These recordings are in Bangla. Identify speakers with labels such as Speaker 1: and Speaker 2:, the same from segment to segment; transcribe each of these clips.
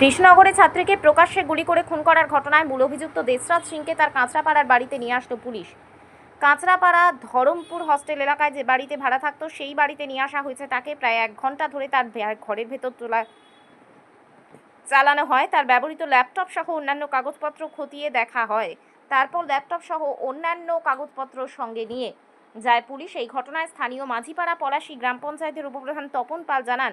Speaker 1: কৃষ্ণনগরে ছাত্রীকে প্রকাশ্যে গুলি করে খুন করার ঘটনায় মূল অভিযুক্ত দেশরাজ সিংকে তার কাঁচরাপাড়ার বাড়িতে নিয়ে আসলো পুলিশ। কাঁচরাপাড়া ধরমপুর হস্টেল এলাকায় যে বাড়িতে ভাড়া থাকতো, সেই বাড়িতে নিয়ে আসা হয়েছে তাকে। প্রায় এক ঘণ্টা ধরে তার ঘরের ভেতর তোলা চালানো হয়। তার ব্যবহৃত ল্যাপটপ সহ অন্যান্য কাগজপত্র খতিয়ে দেখা হয়। তারপর ল্যাপটপ সহ অন্যান্য কাগজপত্র সঙ্গে নিয়ে যায় পুলিশ। এই ঘটনায় স্থানীয় মাঝিপাড়া পলাশী গ্রাম পঞ্চায়েতের উপপ্রধান তপন পাল জানান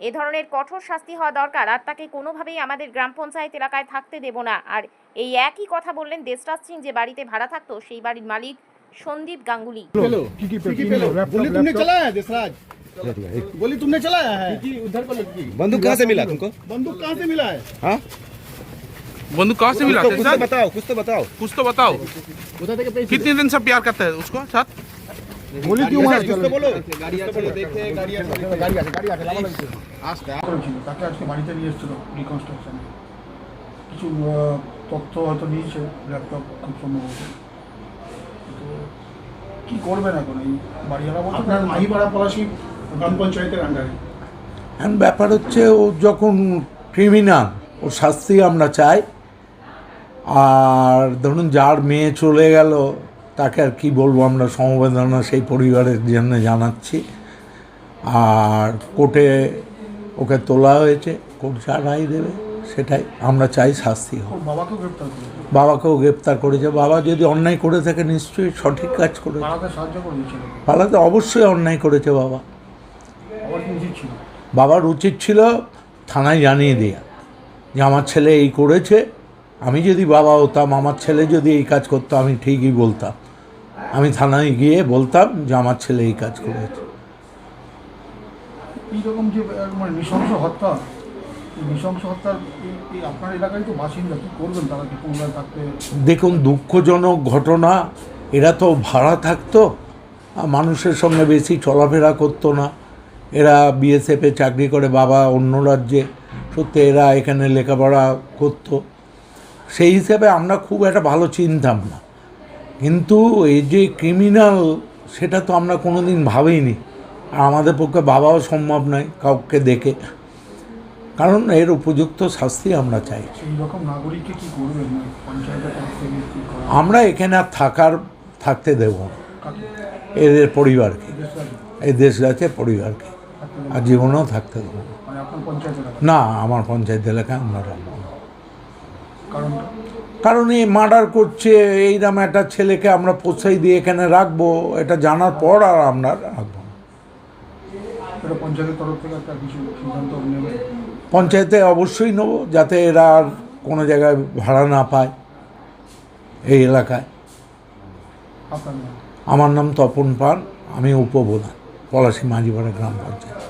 Speaker 1: এ ধরনের কঠোর শাস্তি হওয়া দরকার আর তাকে কোনোভাবেই আমাদের গ্রাম পঞ্চায়েত এলাকায় থাকতে দেব না আর এই একই কথা বললেন দেশরাজ সিং যে বাড়িতে ভাড়া থাকতো সেই বাড়ির মালিক সন্দীপ গাঙ্গুলি
Speaker 2: पेलो
Speaker 3: की की
Speaker 2: की पेलो गोली तुमने चलाया है देसराज गोली तुमने चलाया है
Speaker 4: बंदूक कहाँ से मिला तुमको
Speaker 2: बंदूक कहाँ से मिला है
Speaker 4: हाँ
Speaker 5: बंदूक कहाँ से मिला
Speaker 4: कुछ तो- कुछ तो
Speaker 5: सर
Speaker 4: बताओ कुछ तो बताओ
Speaker 5: कुछ तो बताओ कितने दिन से प्यार करता है उसको साथ
Speaker 2: বলি কি তাকে আজকে বাড়িতে নিয়ে রিকনস্ট্রাকশনে কিছু তথ্য হয়তো নিয়েছে ল্যাপটপ খুব কী করবেন এখন? এই বাড়িওয়ালা পলাশি গ্রাম পঞ্চায়েতের আন্ডারে
Speaker 6: এখন ব্যাপার হচ্ছে ও যখন ক্রিমিনাল ওর শাস্তি আমরা চাই। আর ধরুন যার মেয়ে চলে গেল তাকে আর কি বলব আমরা সমবেদনা সেই পরিবারের জন্য জানাচ্ছি। আর কোর্টে ওকে তোলা হয়েছে কোর্ট যা রায় দেবে সেটাই। আমরা চাই শাস্তি হোক।
Speaker 2: বাবাকেও গ্রেপ্তার
Speaker 6: বাবাকেও গ্রেপ্তার করেছে। বাবা যদি অন্যায় করে থাকে নিশ্চয়ই সঠিক কাজ
Speaker 2: করে
Speaker 6: পালাতে অবশ্যই অন্যায় করেছে বাবা। বাবার উচিত ছিল? থানায় জানিয়ে দেওয়া যে আমার ছেলে এই করেছে আমি যদি বাবা হতাম আমার ছেলে যদি এই কাজ করতো আমি ঠিকই বলতাম। আমি থানায় গিয়ে বলতাম যে আমার ছেলে এই কাজ করেছে
Speaker 2: এইরকম যে মানে নৃশংস হত্যা নৃশংস হত্যার এই- এই আপনার এলাকায় তো বাসিন্দা কি করবেন তারা কি পুনরায় থাকতে?
Speaker 6: দেখুন দুঃখজনক ঘটনা এরা তো ভাড়া থাকতো আর মানুষের সঙ্গে বেশি চলাফেরা করতো না। এরা বিএসএফে চাকরি করে বাবা অন্য রাজ্যে। সত্যি এরা এখানে লেখাপড়া করতো। সেই হিসেবে আমরা খুব একটা ভালো চিনতাম না। কিন্তু এই যে ক্রিমিনাল সেটা তো আমরা কোনো দিন ভাবিনি। আর আমাদের পক্ষে বাবাও সম্ভব নয় কাউকে দেখে। কারণ এর উপযুক্ত শাস্তি আমরা চাই
Speaker 2: মানে
Speaker 6: আমরা এখানে আর থাকার থাকতে দেব না। এদের পরিবারকে। এই দেশ রাজ্যের পরিবারকে। আর জীবনেও থাকতে দেবো না।
Speaker 2: মানে
Speaker 6: না আমার পঞ্চায়েত এলাকায় আমরা রাখব কারণ এই মার্ডার করছে এইরকম একটা ছেলেকে আমরা পোষাই দিয়ে এখানে রাখব এটা জানার পর আর আমরা রাখব পঞ্চায়েতে অবশ্যই নেব যাতে এরা আর কোনো জায়গায় ভাড়া না পায় এই এলাকায়। আমার নাম তপন পান আমি উপপ্রধান পলাশী মাঝিপাড়া গ্রাম
Speaker 2: পঞ্চায়েত।